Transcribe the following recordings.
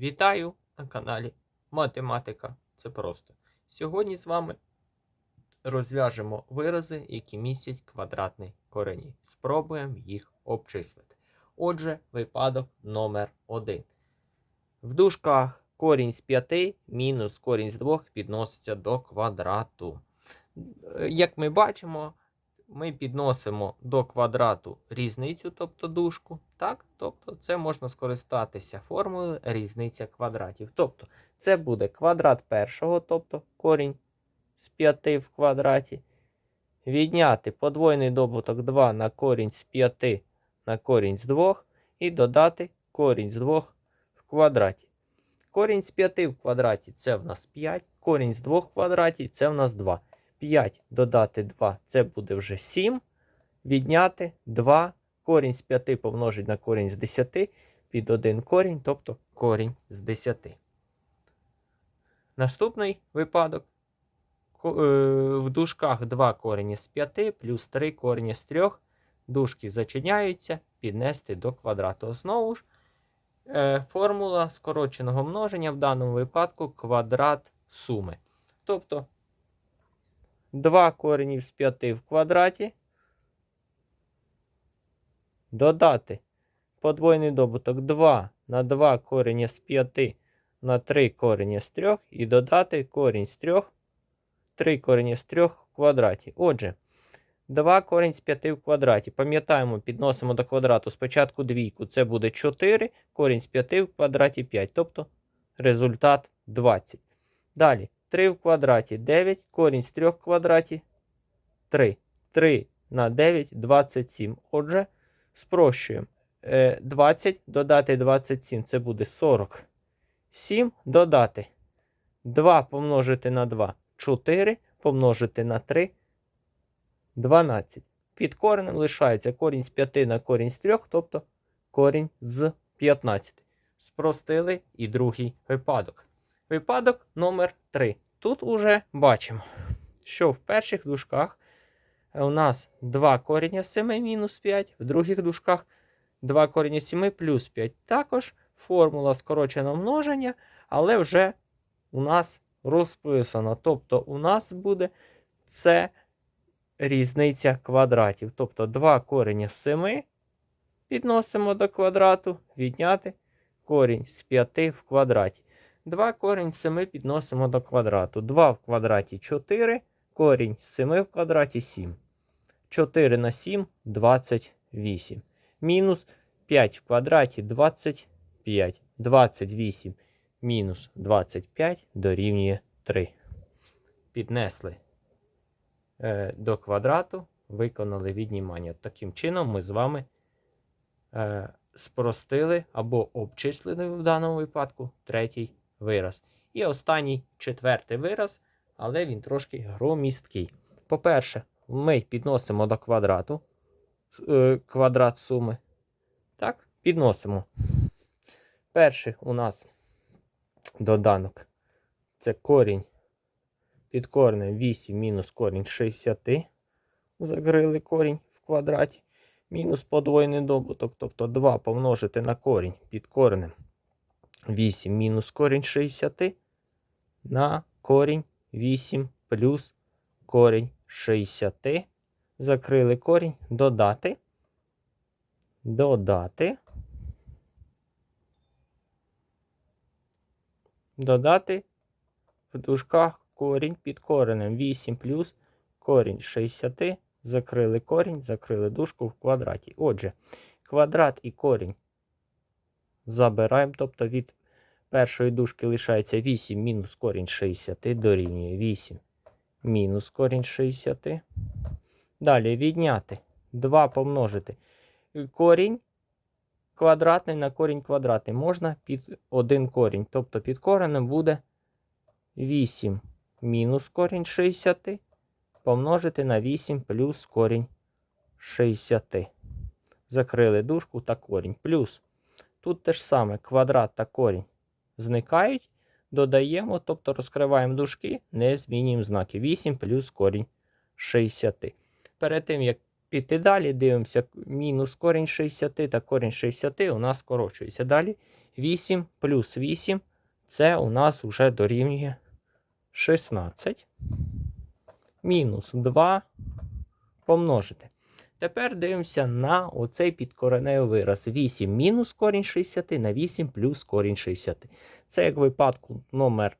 Вітаю на каналі Математика. Це просто. Сьогодні з вами розв'яжемо вирази, які містять квадратний корені. Спробуємо їх обчислити. Отже, випадок номер 1. В дужках корінь з 5 мінус корінь з 2 підноситься до квадрату. Як ми бачимо, ми підносимо до квадрату різницю, тобто дужку. Так? Тобто це можна скористатися формулою різниця квадратів. Тобто це буде квадрат першого, тобто корінь з 5 в квадраті. Відняти подвойний добуток 2 на корінь з 5 на корінь з 2 і додати корінь з 2 в квадраті. Корінь з 5 в квадраті це в нас 5, корінь з 2 в квадраті це в нас 2. 5 додати 2 це буде вже 7. Відняти 2 корінь з 5 помножить на корінь з 10 під 1 корінь, тобто корінь з 10. Наступний випадок. Е, В дужках 2 корені з 5 плюс 3 корені з 3. Дужки зачиняються, піднести до квадрату. Знову ж е, формула скороченого множення в даному випадку квадрат суми. Тобто 2 коренів з 5 в квадраті. Додати подвойний добуток 2 на 2 корення з 5 на 3 корення з 3 і додати корінь з 3, 3 корення з 3 в квадраті. Отже, 2 корінь з 5 в квадраті. Пам'ятаємо, підносимо до квадрату спочатку двійку, це буде 4, корінь з 5 в квадраті 5, тобто результат 20. Далі 3 в квадраті 9, корінь з 3 в квадраті 3. 3 на 9 27. Отже, спрощуємо. Е, 20 додати 27 це буде 40. 7 додати 2 помножити на 2 4 помножити на 3 12. Під коренем лишається корінь з 5 на корінь з 3, тобто корінь з 15. Спростили і другий випадок. Випадок номер 3. Тут уже бачимо, що в перших дужках у нас 2 коріння з 7 мінус 5, в других дужках 2 коріння з 7 плюс 5. Також формула скороченого множення, але вже у нас розписано. Тобто у нас буде це різниця квадратів. Тобто 2 коріння з 7 підносимо до квадрату, відняти корінь з 5 в квадраті. 2 корінь 7 підносимо до квадрату. 2 в квадраті 4, корінь 7 в квадраті 7. 4 на 7 28. Мінус 5 в квадраті 25. 28 мінус 25 дорівнює 3. Піднесли е, до квадрату, виконали віднімання. Таким чином, ми з вами е, спростили або обчислили в даному випадку третій вираз. І останній четвертий вираз, але він трошки громісткий. По-перше, ми підносимо до квадрату е, квадрат суми. Так, підносимо. Перший у нас доданок це корінь під коренем 8 мінус корінь 60. Закрили корінь в квадраті. Мінус подвоєний добуток, тобто 2 помножити на корінь під коренем 8 мінус корінь 60 на корінь 8 плюс корінь 60. Закрили корінь, додати. Додати. Додати в дужках корінь під коренем 8 плюс корінь 60. Закрили корінь, закрили дужку в квадраті. Отже, квадрат і корінь забираємо. Тобто від першої дужки лишається 8 мінус корінь 60 дорівнює 8 мінус корінь 60. Далі відняти 2 помножити корінь квадратний на корінь квадратний. Можна під один корінь. Тобто під коренем буде 8 мінус корінь 60 помножити на 8 плюс корінь 60. Закрили дужку та корінь. Плюс. Тут те ж саме квадрат та корінь зникають. Додаємо, тобто розкриваємо дужки, не змінюємо знаки. 8 плюс корінь 60. Перед тим, як піти далі, дивимося, мінус корінь 60 та корінь 60 у нас скорочується. Далі 8 плюс 8 це у нас вже дорівнює 16. Мінус 2 помножити. Тепер дивимося на оцей підкореневий вираз. 8 мінус корінь 60 на 8 плюс корінь 60. Це як в випадку номер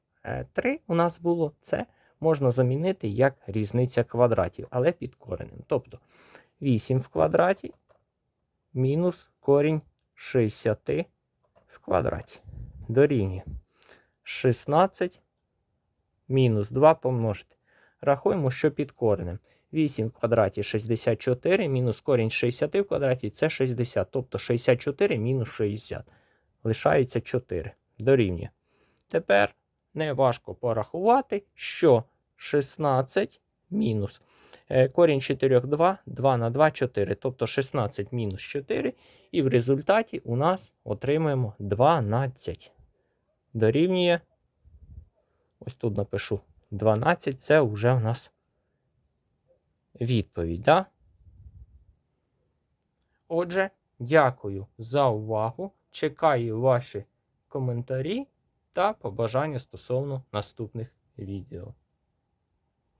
3 у нас було. Це можна замінити як різниця квадратів, але під коренем. Тобто 8 в квадраті мінус корінь 60 в квадраті. Дорівнює 16 мінус 2 помножити. Рахуємо, що під коренем. 8 в квадраті 64, мінус корінь 60 в квадраті це 60. Тобто 64 мінус 60. Лишається 4. Дорівнює. Тепер не важко порахувати, що 16 мінус. е, Корінь 4 2, 2 на 2 4. Тобто 16 мінус 4. І в результаті у нас отримаємо 12. Дорівнює. Ось тут напишу 12. Це вже у нас відповідь. Да? Отже, дякую за увагу. Чекаю ваші коментарі та побажання стосовно наступних відео.